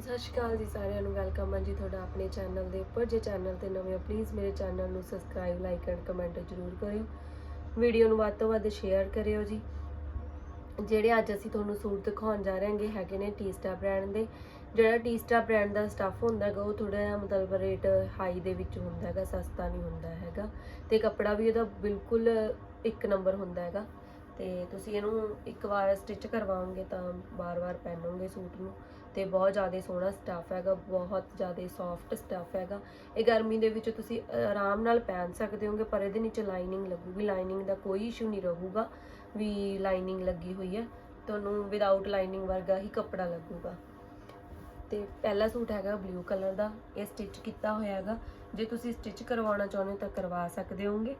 ਸਤਿ ਸ਼੍ਰੀ ਅਕਾਲ ਜੀ ਸਾਰਿਆਂ ਨੂੰ, ਵੈਲਕਮ ਹੈ ਜੀ ਤੁਹਾਡਾ ਆਪਣੇ ਚੈਨਲ ਦੇ ਉੱਪਰ। ਜੇ ਚੈਨਲ ਤੇ ਨਵੇਂ ਹੋ ਪਲੀਜ਼ ਮੇਰੇ ਚੈਨਲ ਨੂੰ ਸਬਸਕ੍ਰਾਈਬ ਲਾਈਕ ਐਂਡ ਕਮੈਂਟ ਜ਼ਰੂਰ ਕਰਿਓ। ਵੀਡੀਓ ਨੂੰ ਵੱਧ ਤੋਂ ਵੱਧ ਸ਼ੇਅਰ ਕਰਿਓ ਜੀ। ਜਿਹੜੇ ਅੱਜ ਅਸੀਂ ਤੁਹਾਨੂੰ ਸੂਟ ਦਿਖਾਉਣ ਜਾ ਰਹੇ ਹਾਂਗੇ, ਹੈਗੇ ਨੇ ਟੀਸਟਾ ਬ੍ਰਾਂਡ ਦੇ। ਜਿਹੜਾ ਟੀਸਟਾ ਬ੍ਰਾਂਡ ਦਾ ਸਟੱਫ ਹੁੰਦਾ ਹੈਗਾ, ਉਹ ਥੋੜਾ ਜਿਹਾ ਮਤਲਬ ਰੇਟ ਹਾਈ ਦੇ ਵਿੱਚ ਹੁੰਦਾ ਹੈਗਾ, ਸਸਤਾ ਨਹੀਂ ਹੁੰਦਾ ਹੈਗਾ। ਤੇ ਕੱਪੜਾ ਵੀ ਉਹਦਾ ਬਿਲਕੁਲ ਇੱਕ ਨੰਬਰ ਹੁੰਦਾ ਹੈਗਾ। ਤੇ ਤੁਸੀਂ ਇਹਨੂੰ ਇੱਕ ਵਾਰ ਸਟਿਚ ਕਰਵਾਓਗੇ ਤਾਂ ਵਾਰ-ਵਾਰ ਪਹਿਨੋਗੇ ਸੂਟ ਨੂੰ ਤੇ ਬਹੁਤ ਜ਼ਿਆਦਾ ਸੋਹਣਾ ਸਟੱਫ ਹੈਗਾ, ਬਹੁਤ ਜ਼ਿਆਦਾ ਸੌਫਟ ਸਟੱਫ ਹੈਗਾ। ਇਹ ਗਰਮੀ ਦੇ ਵਿੱਚ ਤੁਸੀਂ ਆਰਾਮ ਨਾਲ ਪਹਿਨ ਸਕਦੇ ਹੋਗੇ, ਪਰ ਇਹਦੇ ਨੀਚੇ ਲਾਈਨਿੰਗ ਲੱਗੂਗੀ ਲਾਈਨਿੰਗ ਦਾ ਕੋਈ ਇਸ਼ੂ ਨਹੀਂ ਰਹੂਗਾ ਵੀ ਲਾਈਨਿੰਗ ਲੱਗੀ ਹੋਈ ਹੈ। ਤੁਹਾਨੂੰ ਵਿਦਆਊਟ ਲਾਈਨਿੰਗ ਵਰਗਾ ਹੀ ਕੱਪੜਾ ਲੱਗੂਗਾ। ਤੇ ਪਹਿਲਾ ਸੂਟ ਹੈਗਾ ਬਲੂ ਕਲਰ ਦਾ, ਇਹ ਸਟਿਚ ਕੀਤਾ ਹੋਇਆ ਹੈਗਾ। ਜੇ ਤੁਸੀਂ ਸਟਿਚ ਕਰਵਾਉਣਾ ਚਾਹੁੰਦੇ ਹੋ ਤਾਂ ਕਰਵਾ ਸਕਦੇ ਹੋਗੇ।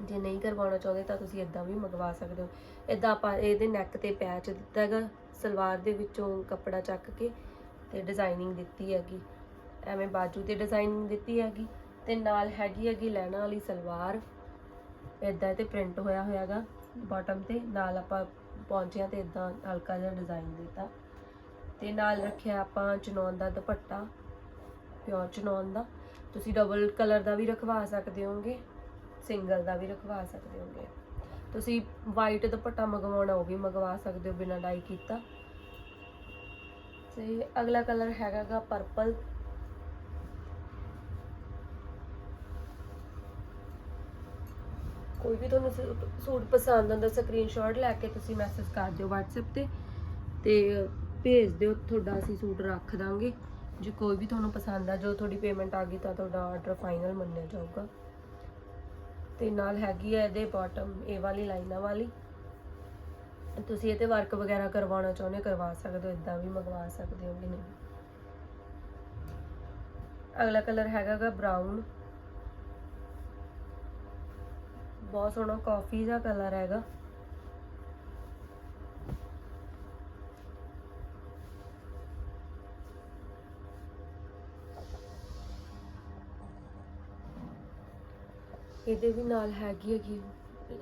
ਜੇ ਨਹੀਂ ਕਰਵਾਉਣਾ ਚਾਹੁੰਦੇ ਤਾਂ ਤੁਸੀਂ ਇਦਾਂ ਵੀ ਮੰਗਵਾ ਸਕਦੇ ਹੋ। ਇਦਾਂ ਆਪਾਂ ਇਹਦੇ ਨੈਕ ਤੇ ਪੈਚ ਦਿੱਤਾ ਹੈਗਾ, ਸਲਵਾਰ ਦੇ ਵਿੱਚੋਂ ਕੱਪੜਾ ਚੱਕ ਕੇ ਤੇ ਡਿਜ਼ਾਈਨਿੰਗ ਦਿੱਤੀ ਹੈਗੀ। ਐਵੇਂ ਬਾਜੂ ਤੇ ਡਿਜ਼ਾਈਨਿੰਗ ਦਿੱਤੀ ਹੈਗੀ ਤੇ ਨਾਲ ਹੈਗੀ ਹੈਗੀ ਲੈਣਾ ਵਾਲੀ ਸਲਵਾਰ। ਇਦਾਂ ਤੇ ਪ੍ਰਿੰਟ ਹੋਇਆ ਹੋਇਆਗਾ ਬਾਟਮ ਤੇ, ਨਾਲ ਆਪਾਂ ਪੌਂਚਿਆਂ ਤੇ ਇਦਾਂ ਹਲਕਾ ਜਿਹਾ ਡਿਜ਼ਾਈਨ ਦਿੱਤਾ। ਤੇ ਨਾਲ ਰੱਖਿਆ ਆਪਾਂ ਚਨੌਨ ਦਾ ਦੁਪੱਟਾ ਪਿਓਰ ਚਨੌਨ ਦਾ। ਤੁਸੀਂ ਡਬਲ ਕਲਰ ਦਾ ਵੀ ਰਖਵਾ ਸਕਦੇ ਹੋਗੇ। ਸਿੰਗਲ ਦਾ ਵੀ ਰਖਵਾ ਸਕਦੇ ਹੋਗੇ। ਤੁਸੀਂ ਵਾਈਟ ਦੁਪੱਟਾ ਮੰਗਵਾਉਣਾ, ਉਹ ਵੀ ਮੰਗਵਾ ਸਕਦੇ ਹੋ ਬਿਨਾਂ ਡਾਈ ਕੀਤਾ। ਤੇ ਅਗਲਾ ਕਲਰ ਹੈਗਾਗਾ ਪਰਪਲ ਕੋਈ ਵੀ ਤੁਹਾਨੂੰ ਸੂਟ- ਪਸੰਦ ਆਉਂਦਾ ਸਕਰੀਨਸ਼ਾਟ ਲੈ ਕੇ ਤੁਸੀਂ ਮੈਸੇਜ ਕਰ ਦਿਓ WhatsApp ਤੇ। ਤੇ ਭੇਜ ਦਿਓ, ਤੁਹਾਡਾ ਅਸੀਂ ਸੂਟ ਰੱਖ ਦਾਂਗੇ। ਜੇ ਕੋਈ ਵੀ ਤੁਹਾਨੂੰ ਪਸੰਦ ਆ, ਜੋ ਤੁਹਾਡੀ ਪੇਮੈਂਟ ਆ ਗਈ ਤਾਂ ਤੁਹਾਡਾ ਆਰਡਰ ਫਾਈਨਲ ਮੰਨਿਆ ਜਾਊਗਾ। ਤੇ ਨਾਲ ਹੈਗੀ ਹੈ ਇਹਦੇ ਬਾਟਮ ਇਹ ਵਾਲੀ ਲਾਈਨਾਂ ਵਾਲੀ। ਤੁਸੀਂ ਇਹ ਤੇ ਵਰਕ ਵਗੈਰਾ ਕਰਵਾਉਣਾ ਚਾਹੁੰਦੇ ਕਰਵਾ ਸਕਦੇ ਹੋ ਇਦਾਂ ਵੀ ਮੰਗਵਾ ਸਕਦੇ ਹੋ ਕਿ ਨਹੀਂ? ਅਗਲਾ ਕਲਰ ਹੈਗਾਗਾ ਬਰਾਊਨ ਬਹੁਤ ਸੋਹਣਾ ਕਾਫੀ ਜਿਹਾ ਕਲਰ ਹੈਗਾ। ਇਹਦੇ ਵੀ ਨਾਲ ਹੈਗੀ ਹੈਗੀ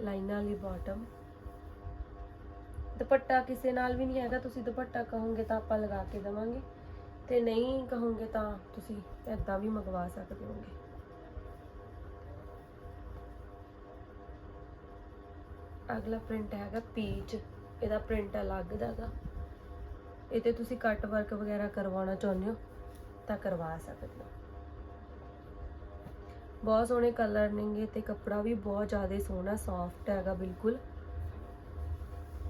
ਲਾਈਨਾਂ ਵਾਲੀ ਬਾਟਮ ਦੁਪੱਟਾ ਕਿਸੇ ਨਾਲ ਵੀ ਨਹੀਂ ਹੈਗਾ, ਤੁਸੀਂ ਦੁਪੱਟਾ ਕਹੋਗੇ ਤਾਂ ਆਪਾਂ ਲਗਾ ਕੇ ਦੇਵਾਂਗੇ। ਤੇ ਨਹੀਂ ਕਹੋਗੇ ਤਾਂ ਤੁਸੀਂ ਇਦਾਂ ਵੀ ਮੰਗਵਾ ਸਕਦੇ ਹੋਗੇ। ਅਗਲਾ ਪ੍ਰਿੰਟ ਹੈਗਾ ਪੀਚ ਇਹਦਾ ਪ੍ਰਿੰਟ ਅਲੱਗ ਦਾਗਾ ਇਹ ਤੇ ਤੁਸੀਂ ਕੱਟ ਵਰਕ ਵਗੈਰਾ ਕਰਵਾਉਣਾ ਚਾਹੁੰਦੇ ਹੋ ਤਾਂ ਕਰਵਾ ਸਕਦੇ ਹੋ। ਬਹੁਤ ਸੋਹਣੇ ਕਲਰ ਨੇਗੇ ਤੇ ਕੱਪੜਾ ਵੀ ਬਹੁਤ ਜ਼ਿਆਦਾ ਸੋਹਣਾ ਸੌਫਟ ਹੈਗਾ ਬਿਲਕੁਲ।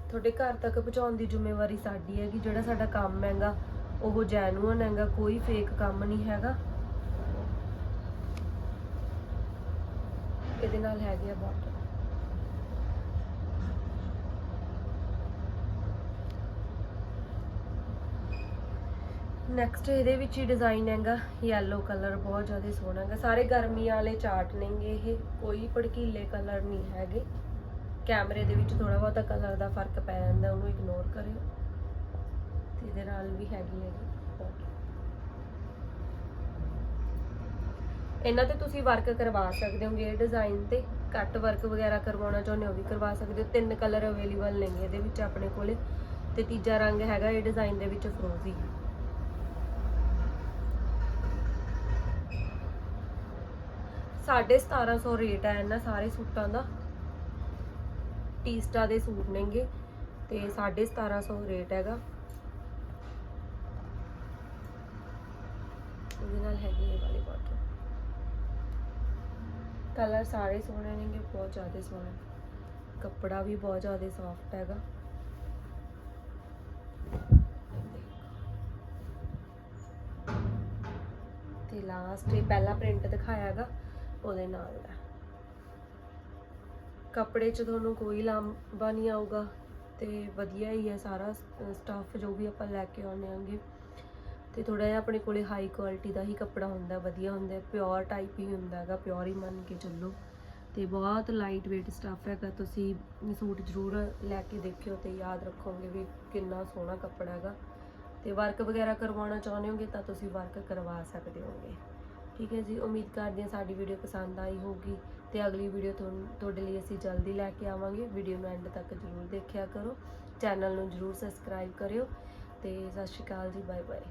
ਤੁਹਾਡੇ ਘਰ ਤੱਕ ਪਹੁੰਚਾਉਣ ਦੀ ਜ਼ਿੰਮੇਵਾਰੀ ਸਾਡੀ ਹੈ ਕਿ ਜਿਹੜਾ ਸਾਡਾ ਕੰਮ ਹੈਗਾ, ਉਹ ਜੈਨੂਅਨ ਹੈਗਾ, ਕੋਈ ਫੇਕ ਕੰਮ ਨਹੀਂ ਹੈਗਾ। ਇਹਦੇ ਨਾਲ ਹੈਗੇ ਆ ਬਾਟਮ ਨੈਕਸਟ ਇਹਦੇ ਵਿੱਚ ਹੀ ਡਿਜ਼ਾਈਨ ਹੈਗਾ ਯੈਲੋ ਕਲਰ ਬਹੁਤ ਜ਼ਿਆਦਾ ਸੋਹਣਾ ਹੈਗਾ। ਸਾਰੇ ਗਰਮੀਆਂ ਵਾਲੇ ਚਾਰਟ ਨੇਗੇ ਇਹ, ਕੋਈ ਭੜਕੀਲੇ ਕਲਰ ਨਹੀਂ ਹੈਗੇ। ਕੈਮਰੇ ਦੇ ਵਿੱਚ ਥੋੜਾ ਬਹੁਤਾ ਕਲਰ ਦਾ ਫ਼ਰਕ ਪੈ ਜਾਂਦਾ, ਉਹਨੂੰ ਇਗਨੋਰ ਕਰਿਓ। ਤੇ ਇਹਦੇ ਨਾਲ ਵੀ ਹੈਗੀ ਹੈਗੀ ਇਹਨਾਂ ਤੇ ਤੁਸੀਂ ਵਰਕ ਕਰਵਾ ਸਕਦੇ ਹੋਗੇ ਇਹ ਡਿਜ਼ਾਈਨ ਤੇ ਕੱਟ ਵਰਕ ਵਗੈਰਾ ਕਰਵਾਉਣਾ ਚਾਹੁੰਦੇ ਹੋ ਵੀ ਕਰਵਾ ਸਕਦੇ ਹੋ। ਤਿੰਨ ਕਲਰ ਅਵੇਲੇਬਲ ਨੇਗੇ ਇਹਦੇ ਵਿੱਚ ਆਪਣੇ ਕੋਲੇ। ਤੇ ਤੀਜਾ ਰੰਗ ਹੈਗਾ ਇਹ ਡਿਜ਼ਾਈਨ ਦੇ ਵਿੱਚ ਫਰੋਜ਼ੀ ਸਾਢੇ 1700 ਰੇਟ ਹੈ ਇਹਨਾਂ ਸਾਰੇ ਸੂਟਾਂ ਦਾ। ਟੀਸਟਾ ਦੇ ਸੂਟ ਨੇਗੇ ਤੇ 1750 ਰੇਟ ਹੈਗਾ। ਇਹਦੇ ਨਾਲ ਹੈਗੀ ਇਹ ਵਾਲੀ ਬਾਟਮ ਕਲਰ ਸਾਰੇ ਸੋਹਣੇ ਨੇਗੇ, ਬਹੁਤ ਜ਼ਿਆਦਾ ਸੋਹਣੇ। ਕੱਪੜਾ ਵੀ ਬਹੁਤ ਜ਼ਿਆਦਾ ਸੌਫਟ ਹੈਗਾ। ਤੇ ਲਾਸਟ ਇਹ ਪਹਿਲਾ ਪ੍ਰਿੰਟ ਦਿਖਾਇਆ ਹੈਗਾ। ਉਹਦੇ ਨਾਲ ਦਾ ਕੱਪੜੇ 'ਚ ਤੁਹਾਨੂੰ ਕੋਈ ਲਾਂਭਾ ਨਹੀਂ ਆਊਗਾ ਤੇ ਵਧੀਆ ਹੀ ਹੈ ਸਾਰਾ ਸਟਾਫ ਜੋ ਵੀ ਆਪਾਂ ਲੈ ਕੇ ਆਉਂਦੇ ਆਂਗੇ ਤੇ ਥੋੜਾ ਜਿਹਾ ਆਪਣੇ ਕੋਲੇ ਹਾਈ ਕੁਆਲਿਟੀ ਦਾ ਹੀ ਕੱਪੜਾ ਹੁੰਦਾ, ਵਧੀਆ ਹੁੰਦਾ ਪਿਓਰ ਟਾਈਪ ਹੀ ਹੁੰਦਾ ਹੈਗਾ ਪਿਓਰ ਹੀ ਮੰਨ ਕੇ ਚੱਲੋ। ਤੇ ਬਹੁਤ ਲਾਈਟ weight ਸਟਾਫ ਹੈਗਾ, ਤੁਸੀਂ ਸੂਟ ਜ਼ਰੂਰ ਲੈ ਕੇ ਦੇਖਿਓ ਤੇ ਯਾਦ ਰੱਖੋਗੇ ਵੀ ਕਿੰਨਾ ਸੋਹਣਾ ਕੱਪੜਾ ਹੈਗਾ। ਤੇ ਵਰਕ ਵਗੈਰਾ ਕਰਵਾਉਣਾ ਚਾਹੁੰਦੇ ਹੋਗੇ ਤਾਂ ਤੁਸੀਂ ਵਰਕ ਕਰਵਾ ਸਕਦੇ ਹੋਗੇ। ਠੀਕ ਹੈ ਜੀ, ਉਮੀਦ ਕਰਦੇ ਹਾਂ ਸਾਡੀ ਵੀਡੀਓ ਪਸੰਦ ਆਈ ਹੋਊਗੀ ਤੇ ਅਗਲੀ ਵੀਡੀਓ ਤੁਹਾਡੇ ਲਈ ਅਸੀਂ ਜਲਦੀ ਲੈ ਕੇ ਆਵਾਂਗੇ। ਵੀਡੀਓ ਨੂੰ ਐਂਡ ਤੱਕ ਜ਼ਰੂਰ ਦੇਖਿਆ ਕਰੋ। ਚੈਨਲ ਨੂੰ ਜ਼ਰੂਰ ਸਬਸਕ੍ਰਾਈਬ ਕਰਿਓ ਤੇ ਸਤਿ ਸ਼੍ਰੀ ਅਕਾਲ ਜੀ ਬਾਏ ਬਾਏ